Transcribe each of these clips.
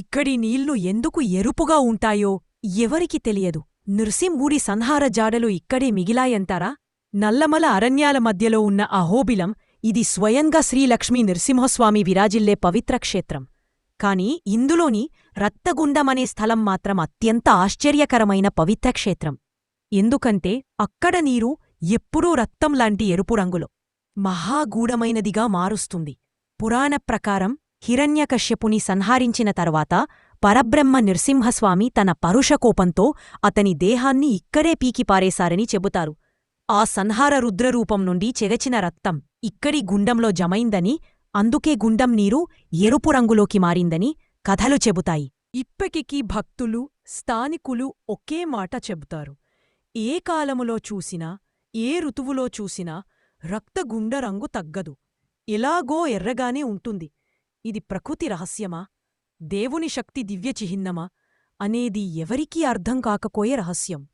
ఇక్కడి నీళ్ళు ఎందుకు ఎరుపుగా ఉంటాయో ఎవరికి తెలియదు. నృసింహుడి సంహార జాడలు ఇక్కడే మిగిలాయంటారా? నల్లమల అరణ్యాల మధ్యలో ఉన్న అహోబిలం ఇది స్వయంగా శ్రీలక్ష్మీ నృసింహస్వామి విరాజిల్లే పవిత్ర క్షేత్రం. కాని ఇందులోని రత్తగుండమనే స్థలం మాత్రం అత్యంత ఆశ్చర్యకరమైన పవిత్ర క్షేత్రం. ఎందుకంటే అక్కడ నీరు ఎప్పుడూ రక్తంలాంటి ఎరుపు రంగులో మహాగూఢమైనదిగా మారుస్తుంది. పురాణ ప్రకారం హిరణ్యకశ్యపుని సంహరించిన తర్వాత పరబ్రహ్మ నృసింహస్వామి తన పరుషకోపంతో అతని దేహాన్ని ఇక్కడే పీకిపారేశారని చెబుతారు. ఆ సంహార రుద్రరూపం నుండి చెగచిన రక్తం ఇక్కడి గుండంలో జమైందని అందుకే గుండం నీరు ఎరుపు రంగులోకి మారిందని కథలు చెబుతాయి. ఇప్పటికీ భక్తులు స్థానికులు ఒకే మాట చెబుతారు. ఏ కాలములో చూసినా ఏ ఋతువులో చూసినా రక్తగుండ రంగు తగ్గదు. ఎలాగో ఎర్రగానే ఉంటుంది. ఇది ప్రకృతి రహస్యమా? దేవుని శక్తి దివ్యచిహ్నమా? అనేది ఎవరికీ అర్థం కాకపోయే రహస్యం.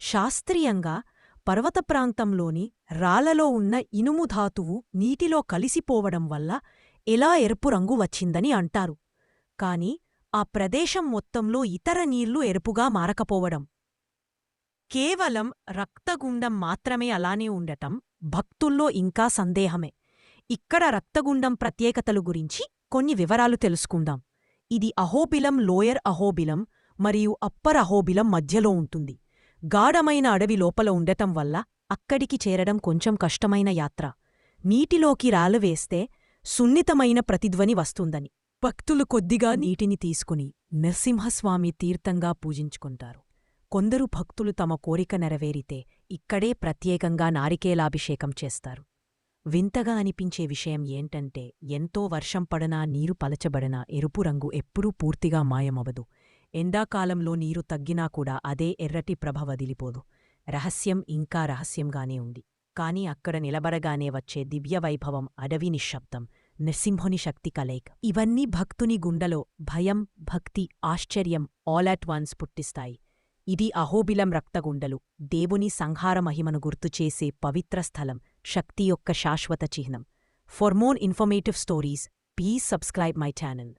శాస్త్రీయంగా పర్వత ప్రాంతంలోని రాళ్ళలో ఉన్న ఇనుము ధాతువు నీటిలో కలిసిపోవడం వల్ల ఎలా ఎరుపు రంగు వచ్చిందని అంటారు. కాని ఆ ప్రదేశం మొత్తంలో ఇతర నీళ్ళు ఎరుపుగా మారకపోవడం. కేవలం రక్తగుండం మాత్రమే అలానే ఉండటం భక్తుల్లో ఇంకా సందేహమే. ఇక్కడ రక్తగుండం ప్రత్యేకతలు గురించి కొన్ని వివరాలు తెలుసుకుందాం. ఇది అహోబిలం లోయర్ అహోబిలం మరియు అప్పర్ అహోబిలం మధ్యలో ఉంటుంది. గాఢమైన అడవి లోపల ఉండటం వల్ల అక్కడికి చేరడం కొంచెం కష్టమైన యాత్ర. నీటిలోకి రాలువేస్తే సున్నితమైన ప్రతిధ్వని వస్తుందని. భక్తులు కొద్దిగా నీటిని తీసుకుని నరసింహస్వామి తీర్థంగా పూజించుకుంటారు. కొందరు భక్తులు తమ కోరిక నెరవేరితే ఇక్కడే ప్రత్యేకంగా నారికేలాభిషేకం చేస్తారు. వింతగా అనిపించే విషయం ఏంటంటే ఎంతో వర్షం పడనా నీరు పలచబడనా ఎరుపు రంగు ఎప్పుడూ పూర్తిగా మాయమవదు ఎండాకాలంలో నీరు తగ్గినా కూడా అదే ఎర్రటి ప్రభ వదిలిపోదు. రహస్యం ఇంకా రహస్యంగానే ఉంది. కాని అక్కడ నిలబడగానే వచ్చే దివ్యవైభవం అడవి నిశ్శబ్దం నృసింహుని శక్తి కలయిక. ఇవన్నీ భక్తుని గుండెలో భయం భక్తి ఆశ్చర్యం ఆల్ అట్ వన్స్ పుట్టిస్తాయి. ఇది అహోబిలం రక్తగుండలు దేవుని సంహార మహిమను గుర్తుచేసే పవిత్ర స్థలం. శక్తి యొక్క శాశ్వత చిహ్నం for more informative stories please subscribe my channel